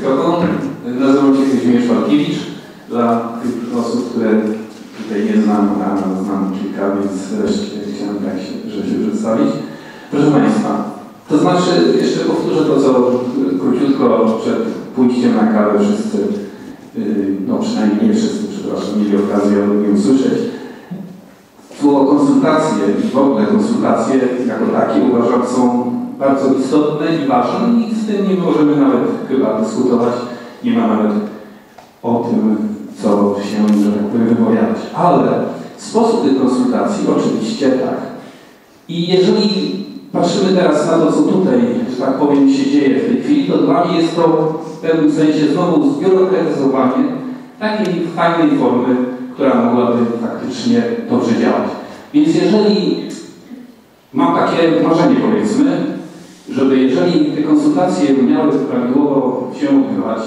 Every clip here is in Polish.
mikrofon. Nazywam się Kazimierz Walkiewicz. Dla tych osób, które tutaj nie znam, a znam kilka, więc chciałem tak się, że się przedstawić. Proszę Państwa, to znaczy, jeszcze powtórzę to, co króciutko przed pójściem na kawę wszyscy, yy, no przynajmniej nie wszyscy, przepraszam, mieli okazję o mnie usłyszeć. Słowo konsultacje i w ogóle konsultacje jako takie uważam są bardzo istotne i ważne i z tym nie możemy nawet chyba dyskutować. Nie ma nawet o tym, co się, że tak powiem, wypowiadać. Ale sposób tej konsultacji oczywiście tak. I jeżeli patrzymy teraz na to, co tutaj, że tak powiem, się dzieje w tej chwili, to dla mnie jest to w pewnym sensie znowu zbiurokratyzowanie takiej fajnej formy, która mogłaby faktycznie dobrze działać. Więc jeżeli mam takie marzenie, powiedzmy, żeby jeżeli te konsultacje miały prawidłowo się odbywać,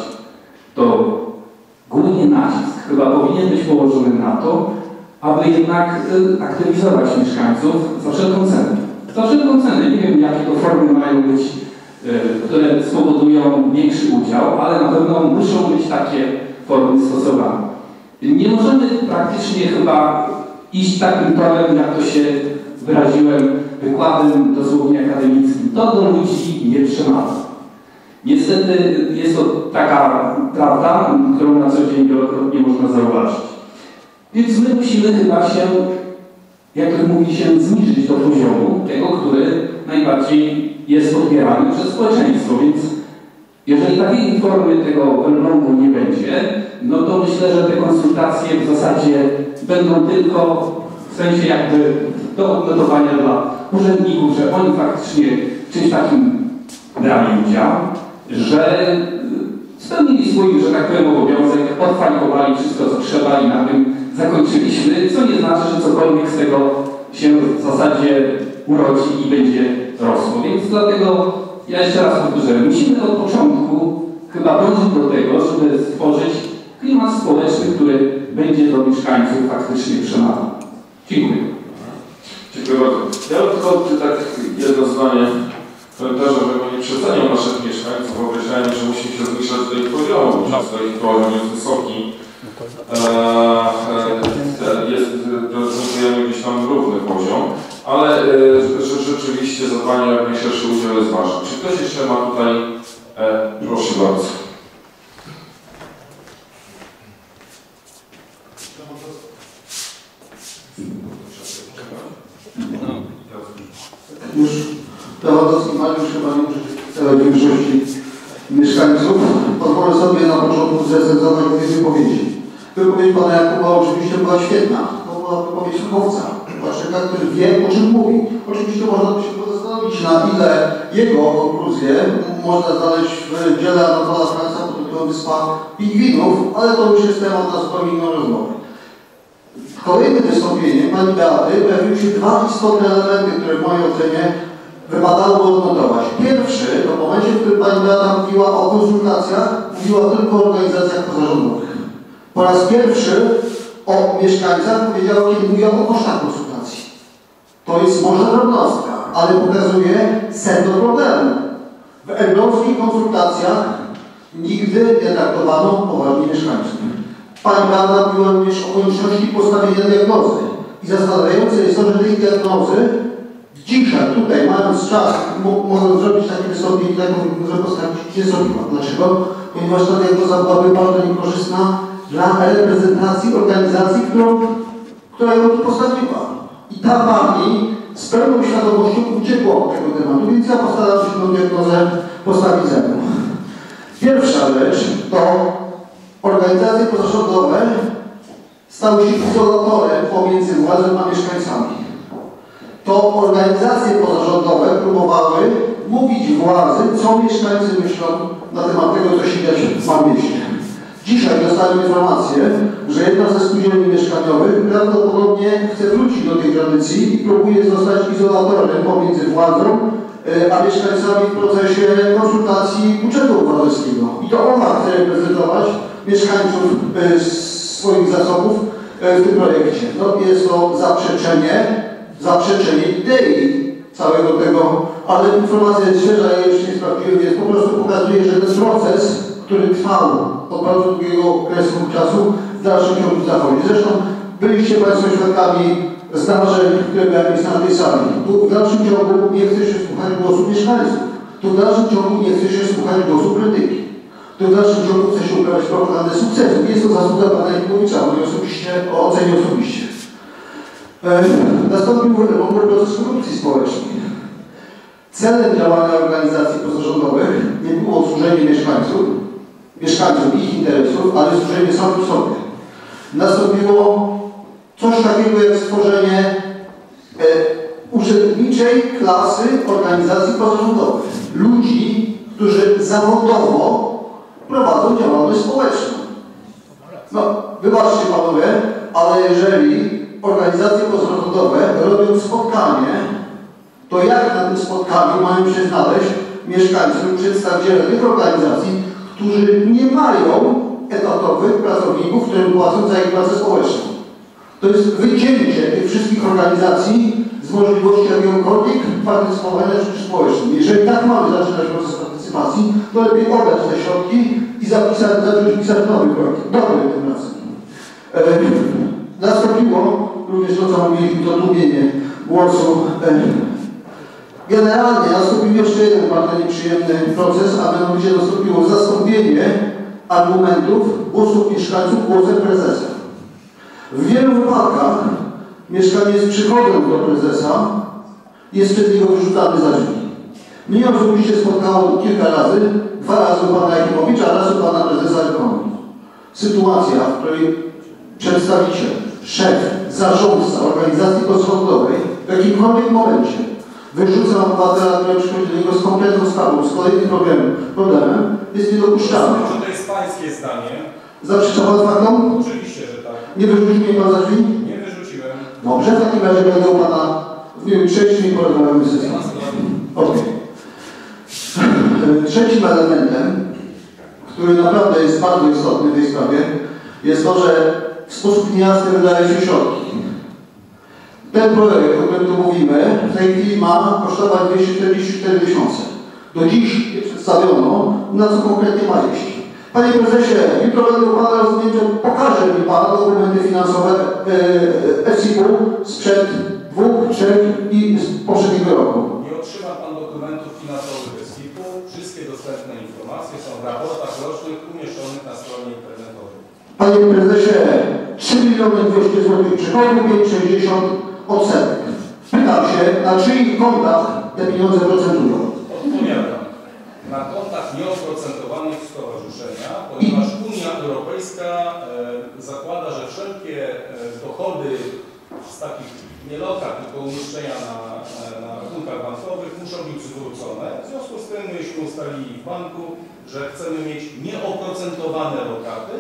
to głównie nacisk chyba powinien być położony na to, aby jednak y, aktywizować mieszkańców za wszelką cenę. Za wszelką cenę. Nie wiem, jakie to formy mają być, y, które spowodują większy udział, ale na pewno muszą być takie formy stosowane. Nie możemy praktycznie chyba iść takim tonem, jak to się wyraziłem, wykładem dosłownie akademickim. To do ludzi nie przemawia. Niestety jest to taka prawda, którą na co dzień wielokrotnie można zauważyć. Więc my musimy chyba się, jak mówi się, zniżyć do poziomu tego, który najbardziej jest odbierany przez społeczeństwo. Więc jeżeli takiej formy tego wyglądu nie będzie, no to myślę, że te konsultacje w zasadzie będą tylko w sensie jakby do odnotowania dla urzędników, że oni faktycznie czymś takim brali udział, że spełnili swój, że tak powiem, obowiązek, odfalikowali wszystko, co trzeba i na tym zakończyliśmy, co nie znaczy, że cokolwiek z tego się w zasadzie urodzi i będzie rosło. Więc dlatego ja jeszcze raz powtórzę, musimy od początku chyba dążyć do tego, żeby stworzyć klimat społeczny, który będzie do mieszkańców faktycznie przemawiał. Dziękuję. Dziękuję bardzo. Ja bym tylko tak jedno zdanie komentarza, żeby nie przeceniał naszych mieszkańców, określając, że musimy się zbliżać do ich poziomu, bo często ich poziom jest wysoki. Eee, jest, prezentujemy gdzieś tam równy poziom, ale e, że rzeczywiście zadbanie jak najszerszy udział jest ważne. Czy ktoś jeszcze ma tutaj, e, proszę bardzo. Już Lewandowski Mariusz chyba nie może większości mieszkańców. Pozwolę sobie na początku zrecenzować dwie wypowiedzi. Wypowiedź pana Jakuba oczywiście była świetna. To była wypowiedź fachowca, człowieka, który wie, o czym mówi. Oczywiście można by się zastanowić, na ile jego konkluzje można znaleźć w dziele Anatola Franca pod tytułem Wyspa Pingwinów, ale to już jest temat na zupełnie inną rozmowę. Kolejnym wystąpieniu pani Beaty pojawiły się dwa istotne elementy, które w mojej ocenie wypadałoby odnotować. Pierwszy, to w momencie, w którym pani Beata mówiła o konsultacjach, mówiła tylko o organizacjach pozarządowych. Po raz pierwszy o mieszkańcach powiedziała, kiedy mówiła o kosztach konsultacji. To jest może drobnostka, ale pokazuje sedno problemu. W elbląskich konsultacjach nigdy nie traktowano poważnie mieszkańców. Pani Beata mówiła również o konieczności postawienia diagnozy. I zastanawiające jest to, że tej diagnozy dzisiaj, tutaj, mając czas, mogę zrobić takie wystąpienie, tak może postawić, nie zrobiła. Dlaczego? Ponieważ ta diagnoza byłaby bardzo niekorzystna dla reprezentacji organizacji, którą, która ją tu postawiła. I ta pani z pełną świadomością uciekła od tego tematu, więc ja postaram się tę diagnozę postawić ze mną. Pierwsza rzecz to organizacje pozarządowe stały się izolatorem pomiędzy władzą a mieszkańcami. To organizacje pozarządowe próbowały mówić władzy, co mieszkańcy myślą na temat tego, co się dzieje w mieście. Dzisiaj dostałem informację, że jedna ze spółdzielni mieszkaniowych prawdopodobnie chce wrócić do tej tradycji i próbuje zostać izolatorem pomiędzy władzą e, a mieszkańcami w procesie konsultacji budżetu obywatelskiego. I to ona chce reprezentować mieszkańców e, swoich zasobów e, w tym projekcie. No, jest to zaprzeczenie, zaprzeczenie idei całego tego, ale informacja jest świeża, ja już nie sprawdziłem, więc po prostu pokazuje, że ten proces który trwał od bardzo długiego okresu czasu, w dalszym ciągu zachodzi. Zresztą byliście Państwo świadkami zdarzeń, które miały miejsce na tej sali. Tu w dalszym ciągu nie chce się słuchać głosu mieszkańców. Tu w dalszym ciągu nie chce się słuchać głosu krytyki. Tu w dalszym ciągu chce się uprawiać propagandę sukcesu. Jest to zasługa Pana Jakubowicza, mówię osobiście, o ocenie osobiście. E, Nastąpił remont proces korupcji społecznej. Celem działania organizacji pozarządowych nie było służenie mieszkańców, mieszkańców ich interesów, ale służenie samym sobie. Nastąpiło coś takiego jak stworzenie e, urzędniczej klasy organizacji pozarządowych. Ludzi, którzy zawodowo prowadzą działalność społeczną. No, wybaczcie panowie, ale jeżeli organizacje pozarządowe robią spotkanie, to jak na tym spotkaniu mają się znaleźć mieszkańcy lub przedstawiciele tych organizacji, którzy nie mają etatowych pracowników, którym płacą za ich pracę społeczną. To jest wycięcie tych wszystkich organizacji z możliwości jakiegokolwiek partycypowania w życiu społecznym. Jeżeli tak mamy zaczynać proces partycypacji, to lepiej oddać te środki i zapisać, zacząć pisać nowy projekt. Dobry tym razem. E, nastąpiło również to, co mówiliśmy, to tłumienie głosu. Generalnie nastąpił jeszcze jeden bardzo nieprzyjemny proces, a mianowicie nastąpiło zastąpienie argumentów głosów mieszkańców głosem prezesa. W wielu wypadkach mieszkaniec przychodząc do prezesa jest przez niego wyrzucany za drzwi. Mnie osobiście spotkało kilka razy, dwa razy u pana Jakimowicza, raz u pana prezesa ekonomii. Sytuacja, w której przedstawiciel, szef, zarządca organizacji pozarządowej w jakimkolwiek momencie wyrzuca obywatela, który przychodzi do niego z konkretną sprawą, z kolejnym problemem, problemem jest niedopuszczalne. Czy to jest pańskie zdanie? Zaprzecza pan faktom? Oczywiście, że tak. Nie wyrzucił mnie pan za drzwi? Nie wyrzuciłem. Dobrze, w takim razie będę u pana w dniu trzecim i porozmawiamy z sesją. Okej. Trzecim elementem, który naprawdę jest bardzo istotny w tej sprawie, jest to, że w sposób niejasny wydaje się środki. Ten projekt, o którym tu mówimy, w tej chwili ma kosztować 244 tysiące. Do dziś nie przedstawiono, na co konkretnie ma iść. Panie prezesie, jutro będę u Pana że pokaże mi Pan dokumenty finansowe e, FCU sprzed dwóch, trzech i z poprzedniego roku. Nie otrzyma Pan dokumentów finansowych SKIP-u. Wszystkie dostępne informacje są w raportach rocznych umieszczonych na stronie internetowej. Panie prezesie, 3 miliony 200 zł przychodu, 560 odsetek. Pytam się, na czyich kontach te pieniądze procentują? Odpowiadam. Na kontach nieoprocentowanych stowarzyszenia, ponieważ Unia Europejska e, zakłada, że wszelkie e, dochody z takich nie lokat, tylko umieszczenia na, na rachunkach bankowych muszą być zwrócone. W związku z tym myśmy ustalili w banku, że chcemy mieć nieoprocentowane lokaty,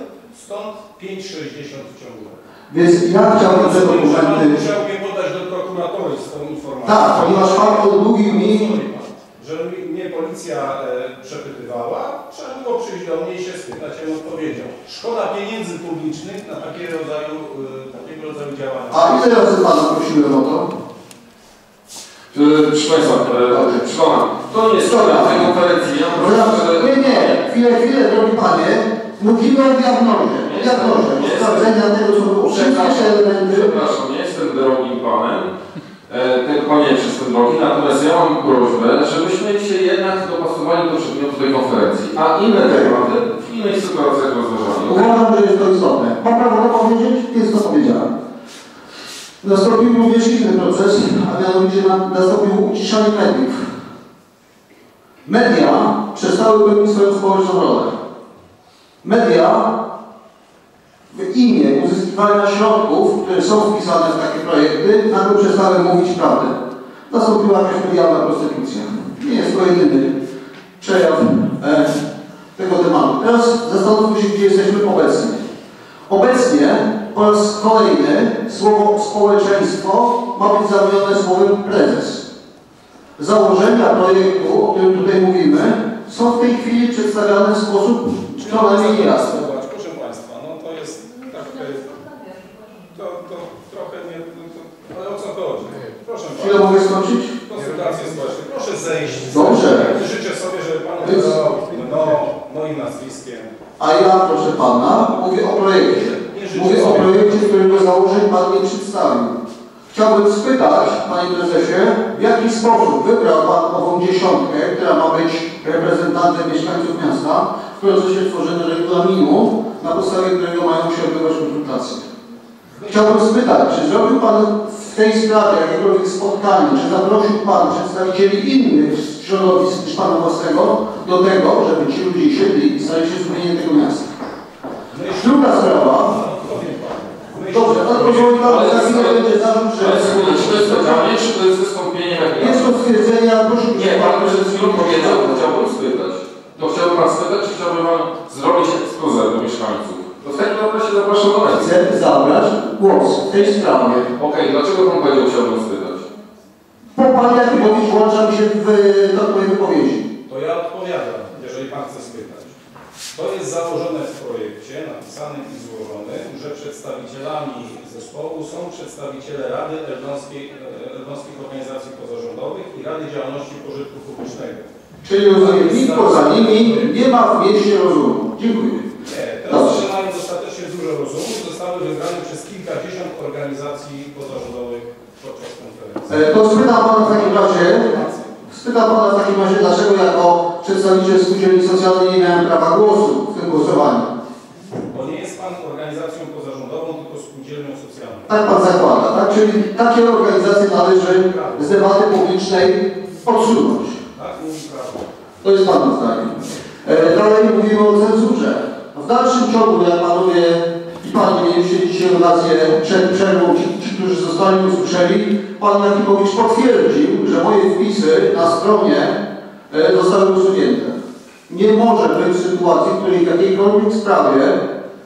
stąd 5,60 w ciągu roku. Więc ja chciałbym te Pan dokumenty... musiał mnie podać do prokuratury z tą informacją. Tak, ponieważ Pan odmówił mi... Że mnie policja e, przepytywała, trzeba było przyjść do mnie i się spytać, ja bym odpowiedział. Szkoda pieniędzy publicznych na takie rodzaju, e, takiego rodzaju działania. A ile razy Pana prosiłem o to? E, Proszę Państwa, e, przekonam, to nie jest sprawa tej konferencji. Ja No że... nie, nie, chwilę, chwilę, drogi Panie. Mówimy o diagnozie. O diagnozie, sprawdzenia tego, co było. Elementy... Przepraszam, nie jestem drogim panem, e, tylko panie nie jestem drogi, natomiast ja mam prośbę, żebyśmy się jednak dopasowali do przedmiotu tej konferencji, a inne tematy w innych sytuacjach rozważali. Uważam, że jest to istotne. Mam prawo to powiedzieć? Jest to powiedziane. Nastąpił również inny proces, a mianowicie na- nastąpiło uciszanie mediów. Media przestały pełnić swoją społeczną rolę. Media w imię uzyskiwania środków, które są wpisane w takie projekty, nagle przestały mówić prawdę. Nastąpiła jakaś medialna prostytucja. Nie jest to jedyny przejaw e, tego tematu. Teraz zastanówmy się, gdzie jesteśmy obecnie. Obecnie po raz kolejny słowo społeczeństwo ma być zamienione słowem prezes. Założenia projektu, o którym tutaj mówimy, są w tej chwili przedstawiane w sposób co najmniej. Zobacz, Proszę Państwa, no to jest tak, to, to trochę nie, no to, ale o co chodzi? Proszę Chwilę Pana, mogę skończyć? konsultacje społeczne, proszę zejść. Dobrze. Życzę sobie, żeby Pan Więc- no, moim nazwiskiem. A ja, proszę pana, mówię o projekcie. Mówię o projekcie, którego założeń pan nie przedstawił. Chciałbym spytać, panie prezesie, w jaki sposób wybrał pan ową dziesiątkę, która ma być reprezentantem mieszkańców miasta w procesie tworzenia regulaminu, na podstawie którego mają się odbywać konsultacje. Chciałbym spytać, czy zrobił Pan w tej sprawie jakiekolwiek spotkanie, czy zaprosił Pan przedstawicieli innych środowisk niż Pana własnego do tego, żeby ci ludzie siedli i stali się sumieniem tego miasta? Druga sprawa. Dobrze, ale pozwoli Pan, za chwilę będzie zarzut, że... Czy to jest pytanie, czy to jest wystąpienie jak Jest to stwierdzenie, ale proszę... Nie, pan przed chwilą powiedział, to chciałbym spytać. To chciałbym pan spytać, czy chciałby pan zrobić ekspozę do mieszkańców? To w takim razie zapraszam do nas. Chcę zabrać głos w tej sprawie. Okej, dlaczego pan powiedział, chciałbym spytać? Po Pan Jakubowicz włączam się w do mojej wypowiedzi. To ja odpowiadam, jeżeli Pan chce spytać. To jest założone w projekcie, napisanym i złożonym, że przedstawicielami zespołu są przedstawiciele Rady Elbląskiej, Elbląskich Organizacji Pozarządowych i Rady Działalności Pożytku Publicznego. Czyli rozumiem, nikt poza nimi nie ma w mieście rozumu. Dziękuję. Nie, te Dobrze. osoby mają dostatecznie dużo rozumu zostały wybrane przez kilkadziesiąt organizacji pozarządowych podczas konferencji. E, To spytam Pana w takim razie, spytam Pana w takim razie, dlaczego jako przedstawiciel spółdzielni socjalnej nie miałem prawa głosu w tym głosowaniu. Bo nie jest Pan organizacją pozarządową, tylko spółdzielnią socjalną. Tak Pan zakłada, tak? Czyli takie organizacje należy z debaty publicznej odsunąć. Tak mówi prawo. To jest Pana zdanie. E, Dalej mówimy o cenzurze. W dalszym ciągu, jak Panowie i Panie mieliście dzisiaj okazję przed przerwą, ci, ci, którzy zostali usłyszeli, Pan Jakimowicz potwierdził, że moje wpisy na stronie zostały usunięte. Nie może być sytuacji, w której w jakiejkolwiek sprawie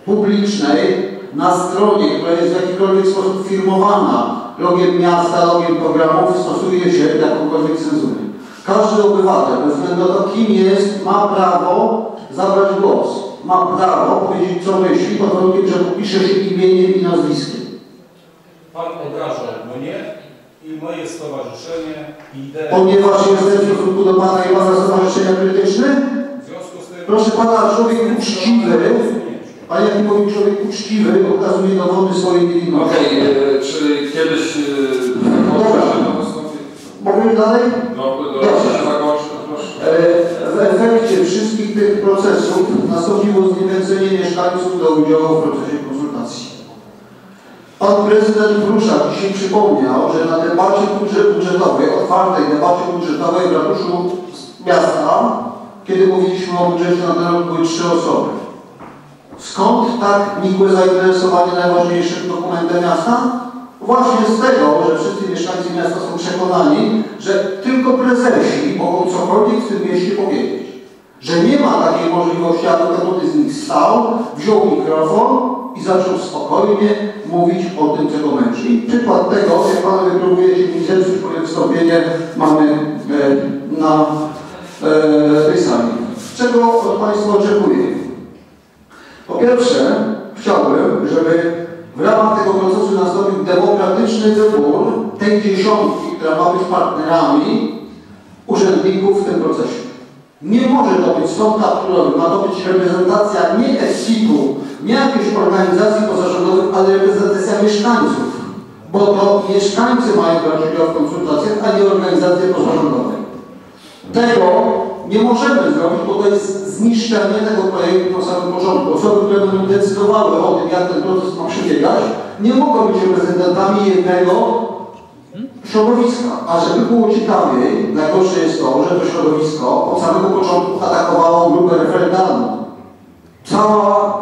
publicznej na stronie, która jest w jakikolwiek sposób firmowana logiem miasta, logiem programów, stosuje się jakąkolwiek cenzurę. Każdy obywatel, bez względu na to, kim jest, ma prawo zabrać głos. Ma prawo powiedzieć, co myśli, pod warunkiem, że popisze się imieniem i nazwiskiem. Pan obrażał mnie i moje stowarzyszenie, ideę. Ponieważ jestem w stosunku do Pana i Pana stowarzyszenia krytyczny, W związku z tym... proszę Pana, człowiek uczciwy, Panie Jakimowicz, człowiek uczciwy okazuje dowody swojej niewinności. Okej, e, czy kiedyś e, Dobra. Powiem dalej? No, Dobrze. dobrze, zakończę, proszę. E, W efekcie wszystkich tych procesów nastąpiło zniechęcenie mieszkańców do udziału w procesie konsultacji. Pan prezydent Pruszak dzisiaj przypomniał, że na debacie budżet- budżetowej, otwartej debacie budżetowej w ratuszu miasta, kiedy mówiliśmy o budżecie na ten rok, były trzy osoby. Skąd tak nikłe zainteresowanie najważniejszym dokumentem miasta? Właśnie z tego, że wszyscy mieszkańcy miasta są przekonani, że tylko prezesi mogą cokolwiek w tym mieście powiedzieć. Że nie ma takiej możliwości, aby każdy z nich stał, wziął mikrofon i zaczął spokojnie mówić o tym, co go męczy. I przykład tego, jak panowie próbujecie mi zepsuć moje wystąpienie, mamy e, na e, tej sali. Czego od Państwa oczekuję? Po pierwsze, chciałbym, żeby w ramach tego procesu nastąpił demokratyczny wybór tej dziesiątki, która ma być partnerami urzędników w tym procesie. Nie może to być sąd kapitulowy, ma to być reprezentacja nie ESIT-u, nie jakiejś organizacji pozarządowych, ale reprezentacja mieszkańców. Bo to mieszkańcy mają brać udział w konsultacjach, a nie organizacje pozarządowe. Tego nie możemy zrobić, bo to jest zniszczenie tego projektu na samym początku. Osoby, które będą decydowały o tym, jak ten proces ma przebiegać, nie mogą być reprezentantami jednego środowiska. A żeby było ciekawiej, najgorsze jest to, że to środowisko od samego początku atakowało grupę referendalną. Cała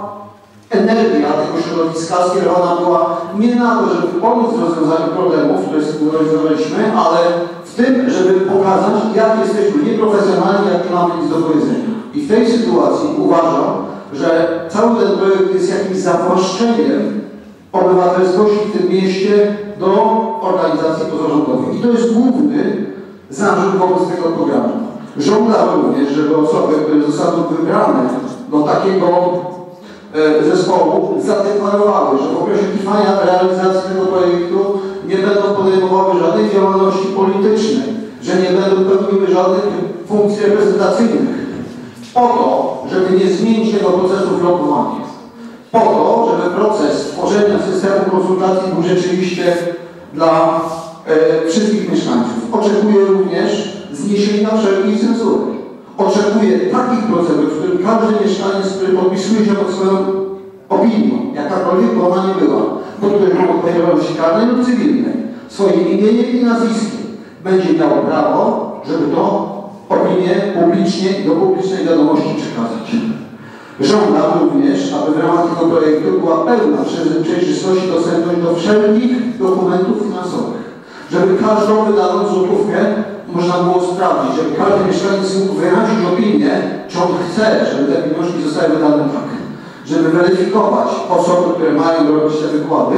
energia tego środowiska skierowana była nie na to, żeby pomóc w rozwiązaniu problemów, które sygnalizowaliśmy, ale w tym, żeby pokazać, jak jesteśmy nieprofesjonalni, jak nie mamy nic do powiedzenia. I w tej sytuacji uważam, że cały ten projekt jest jakimś zawłaszczeniem obywatelskości w tym mieście do organizacji pozarządowych. I to jest główny zarzut wobec tego programu. Żądam również, żeby osoby, które zostaną wybrane do takiego e, zespołu zadeklarowały, że w okresie trwania realizacji tego projektu nie będą podejmowały żadnej działalności politycznej, że nie będą pełniły żadnych funkcji reprezentacyjnych. Po to, żeby nie zmienić tego procesu blokowania. Po to, żeby proces tworzenia systemu konsultacji był rzeczywiście dla e, wszystkich mieszkańców. Oczekuję również zniesienia wszelkiej cenzury. Oczekuję takich procedur, w którym każdy mieszkaniec, który podpisuje się pod swoją opinią, jakakolwiek ona nie była, pod którą odpowiedzialności karnej lub cywilnej, swoim imieniem i nazwiskiem, będzie miał prawo, żeby to opinię publicznie do publicznej wiadomości. Żądam również, aby w ramach tego projektu była pełna prze- przejrzystość i dostępność do wszelkich dokumentów finansowych. Żeby każdą wydaną złotówkę można było sprawdzić, żeby każdy mieszkaniec mógł wyrazić opinię, czy on chce, żeby te pieniążki zostały wydane tak. Żeby weryfikować osoby, które mają robić te wykłady,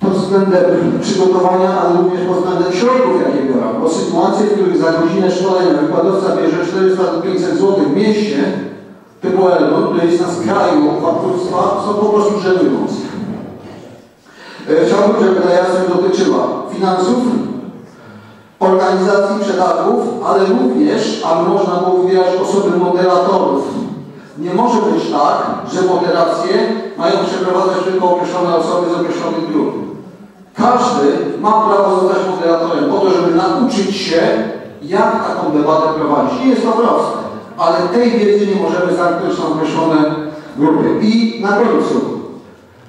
pod względem przygotowania, ale również pod względem środków, jakie biorą. Bo sytuacje, w których za godzinę szkolenia wykładowca bierze 400 do 500 zł w mieście, Elbląg, który jest na skraju bankructwa, są po prostu żenujące. E, Chciałbym, żeby ta jasność dotyczyła finansów, organizacji przetargów, ale również, aby można było wybierać osoby moderatorów. Nie może być tak, że moderacje mają przeprowadzać tylko określone osoby z określonych grup. Każdy ma prawo zostać moderatorem po to, żeby nauczyć się, jak taką debatę prowadzić. Nie jest to proste, ale tej wiedzy nie możemy zamknąć na określone grupy. I na końcu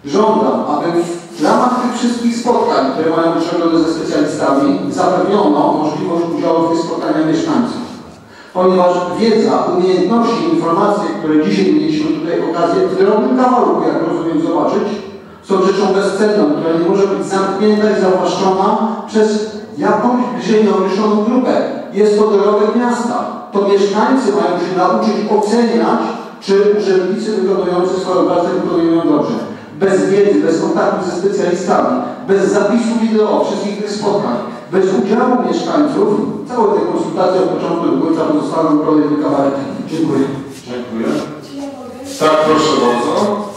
żądam, aby w ramach tych wszystkich spotkań, które mają robione ze specjalistami, zapewniono możliwość udziału w tych spotkaniach mieszkańców. Ponieważ wiedza, umiejętności, informacje, które dzisiaj mieliśmy tutaj okazję w drobnym kawałku, jak rozumiem, zobaczyć, są rzeczą bezcenną, która nie może być zamknięta i zawłaszczona przez jakąś bliżej nieokreśloną grupę. Jest to dorobek miasta. To mieszkańcy mają się nauczyć oceniać, czy urzędnicy wykonujący swoją pracę wykonują ją dobrze. Bez wiedzy, bez kontaktu ze specjalistami, bez zapisu wideo wszystkich tych spotkań, bez udziału mieszkańców, całe te konsultacje od początku do końca pozostaną kolejny kawałek. Dziękuję. Dziękuję. Tak, proszę bardzo.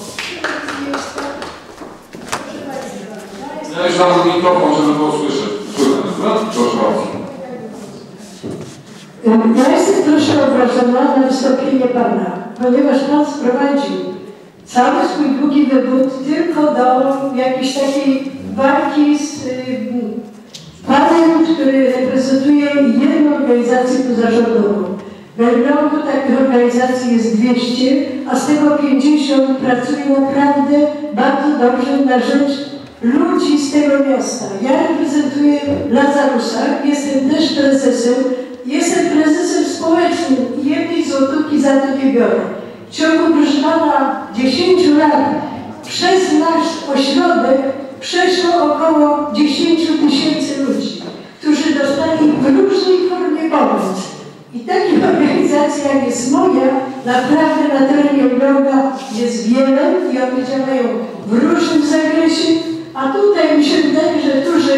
Ja już dam mikrofon, żeby było słyszeć. Proszę bardzo. Ja jestem troszkę obrażona na wystąpienie Pana, ponieważ Pan sprowadził cały swój długi wywód tylko do jakiejś takiej walki z y, Panem, który reprezentuje jedną organizację pozarządową. W Elblągu takich organizacji jest 200, a z tego 50 pracuje naprawdę bardzo dobrze na rzecz ludzi z tego miasta. Ja reprezentuję Lazarusa, jestem też prezesem społecznym i jednej złotówki za to nie biorę. W ciągu, proszę Pana, 10 lat przez nasz ośrodek przeszło około 10 tysięcy ludzi, którzy dostali w różnej formie pomoc. I takich organizacji jak jest moja, naprawdę na terenie Elbląga jest wiele i one działają w różnym zakresie, a tutaj mi się wydaje, że tu, że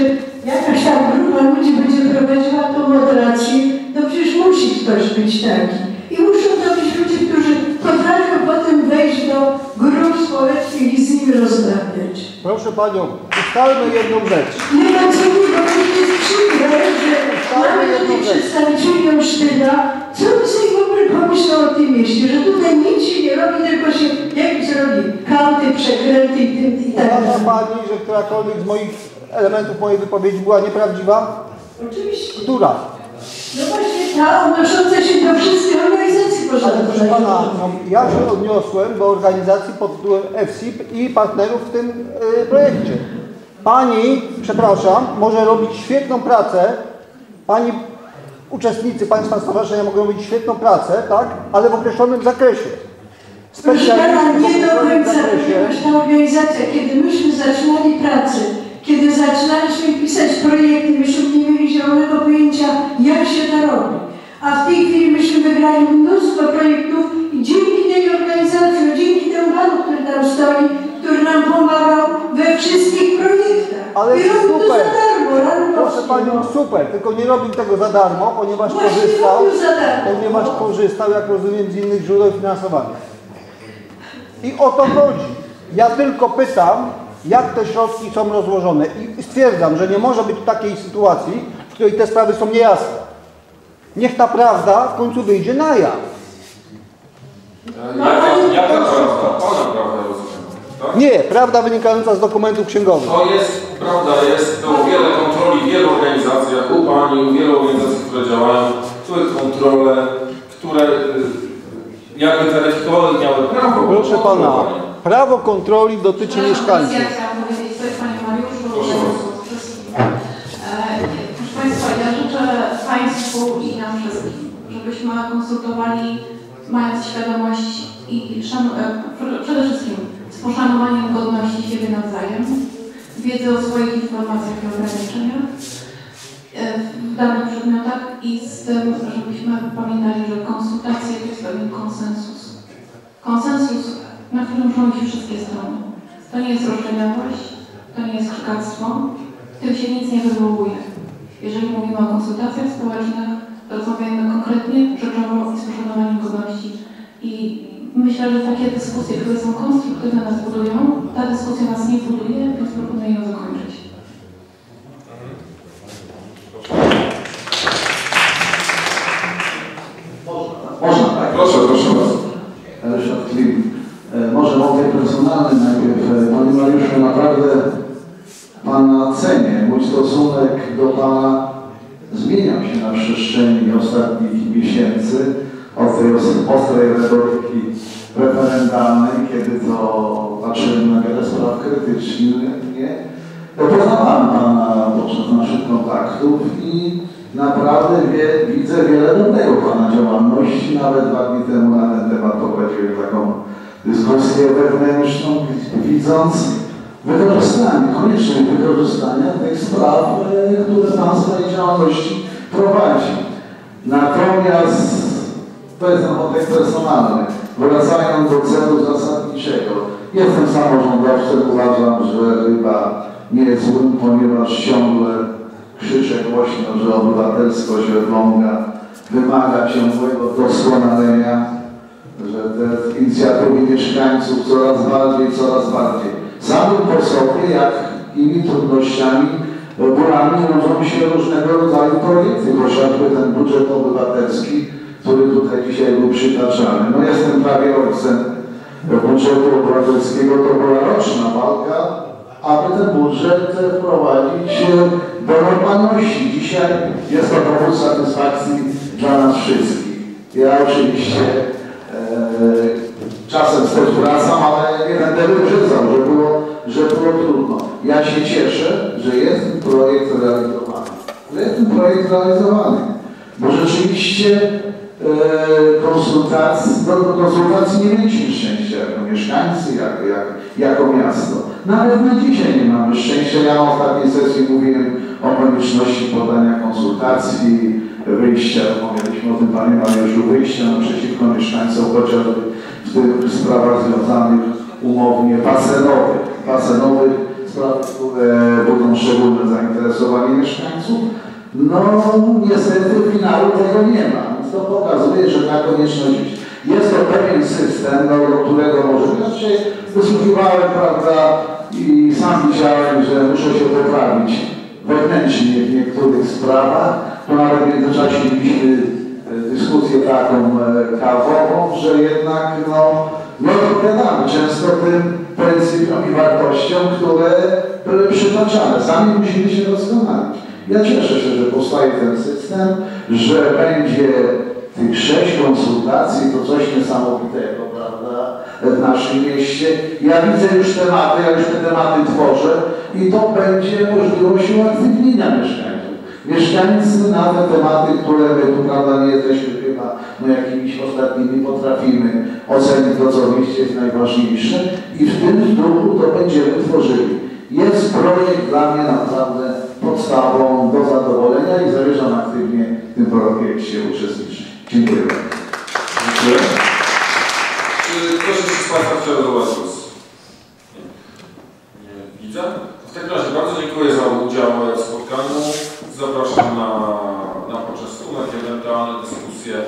jakaś tam grupa ludzi będzie prowadziła tą moderację, to przecież musi ktoś być taki. I muszą to być ludzie, którzy potrafią potem wejść do grup społecznych i z nimi rozmawiać. Proszę Panią, ustalmy jedną rzecz. Nie ma co mi jest przykre, że mamy tutaj przedstawicieli Olsztyna. Co by sobie w ogóle pomyślał o tym mieście, że tutaj nic się nie robi, tylko się jakieś robi kanty, przekręty i tym i tak Uważa dalej. Pani, że którakolwiek z moich elementów mojej wypowiedzi była nieprawdziwa? Oczywiście. Która? No właśnie ta odnosząca się do wszystkich organizacji proszę Pana, pozarządowych. no, ja się odniosłem do organizacji pod tytułem FSIP i partnerów w tym y, projekcie. Pani, przepraszam, może robić świetną pracę, Pani uczestnicy Państwa Stowarzyszenia mogą robić świetną pracę, tak? Ale w określonym zakresie. Proszę Pana, nie do końca, ponieważ ta organizacja, kiedy myśmy zaczynali pracę, super, tylko nie robił tego za darmo, ponieważ Właśnie korzystał, robił za darmo. ponieważ korzystał, jak rozumiem, z innych źródeł finansowania. I o to chodzi. Ja tylko pytam, jak te środki są rozłożone i stwierdzam, że nie może być takiej sytuacji, w której te sprawy są niejasne. Niech ta prawda w końcu wyjdzie na jaw. No? Pana prawda rozumiem. Tak? Nie, prawda wynikająca z dokumentów księgowych. To jest, prawda, jest to wiele wielu organizacjach, u Pani, u wielu organizacji, które działają, których kontrole, które y, jakby weryfikowały miały prawo. Proszę pana, prawo kontroli dotyczy mieszkańców. Ja chciałam powiedzieć coś Panie Mariuszu, Proszę. E, Proszę Państwa, ja życzę Państwu i nam wszystkim, żebyśmy konsultowali, mając świadomość i szan- e, pr- przede wszystkim z poszanowaniem godności siebie nawzajem, wiedzy o swoich informacjach i ograniczeniach e, w danych przedmiotach i z tym, żebyśmy pamiętali, że konsultacje to jest pewien konsensus. Konsensus, na którym rządzi wszystkie strony. To nie jest roszczeniowość, to nie jest krzykactwo, tym się nic nie wywołuje. Jeżeli mówimy o konsultacjach społecznych, to rozmawiajmy konkretnie, rzeczowo i z poszanowaniem godności. I myślę, że takie dyskusje, które są konstruktywne, nas budują. Ta dyskusja nas nie buduje, więc proponuję ją zakończyć. Można, tak? Proszę, proszę bardzo. Ryszard Klim. E, Może wątek personalny najpierw. E, Panie Mariuszu, naprawdę Pana cenię. Mój stosunek do Pana zmieniał się na przestrzeni ostatnich miesięcy od tej os- ostrej retoryki referendalnej, kiedy to patrzyłem na wiele spraw krytycznie. Poznawałem Pana podczas naszych kontaktów i naprawdę wie, widzę wiele dobrego Pana działalności. Nawet dwa dni temu na ten temat prowadziłem taką dyskusję wewnętrzną, widząc wykorzystanie, konieczność wykorzystania tych spraw, e, które Pan w swojej działalności prowadzi. Natomiast to jest ten wątek personalny. Wracając do celu zasadniczego. Jestem samorządowcem, uważam, że chyba nie jest złym, ponieważ ciągle krzyczę głośno, że obywatelskość Elbląga wymaga ciągłego doskonalenia, że te inicjatywy mieszkańców coraz bardziej, coraz bardziej. Samym po sobie, jak innymi trudnościami, bólami wiążą się różnego rodzaju projekty, chociażby ten budżet obywatelski, który tutaj dzisiaj był przytaczany. No jestem prawie ojcem budżetu obywatelskiego, to była roczna walka, aby ten budżet wprowadzić do normalności. Dzisiaj jest to powód satysfakcji dla nas wszystkich. Ja oczywiście e, czasem też wracam, ale nie będę wyprzedzał, że było, że było trudno. Ja się cieszę, że jest ten projekt realizowany. Że jest ten projekt realizowany. Bo rzeczywiście e, konsultacji, do, do konsultacji nie mieliśmy szczęścia jako mieszkańcy, jako, jak, jako miasto. Nawet na dzisiaj nie mamy szczęścia. Ja na ostatniej sesji mówiłem o konieczności podania konsultacji, wyjścia, rozmawialiśmy o tym Panie Mariuszu, wyjścia naprzeciwko mieszkańcom, chociażby w tych sprawach związanych umownie basenowych, basenowych spraw, które budzą szczególne zainteresowanie mieszkańców. No niestety finału tego nie ma, to pokazuje, że ta konieczność jest. To pewien system, no, do którego może. Dzisiaj wysłuchiwałem, prawda, i sam widziałem, że muszę się poprawić wewnętrznie w niektórych sprawach. To nawet w międzyczasie mieliśmy e, dyskusję taką e, kawową, że jednak no, nie odpowiadamy często tym pryncypiom i wartościom, które były przytaczane. Sami musimy się doskonalić. Ja cieszę się, że powstaje ten system, że będzie tych sześć konsultacji, to coś niesamowitego, prawda, w naszym mieście. Ja widzę już tematy, ja już te tematy tworzę i to będzie możliwość uaktywnienia mieszkańców. Mieszkańcy na te tematy, które my tu, prawda, nie jesteśmy chyba no, jakimiś ostatnimi, potrafimy ocenić to, co mieście jest najważniejsze i w tym duchu to będziemy tworzyli. Jest projekt dla mnie naprawdę podstawą do zadowolenia i zamierzam aktywnie w tym projekcie uczestniczyć. Dziękuję. Dziękuję. Władca przerodowa ZUS. Nie, nie widzę. W takim razie bardzo dziękuję za udział w spotkaniu. Zapraszam na, na poczęstunek, ewentualne dyskusje.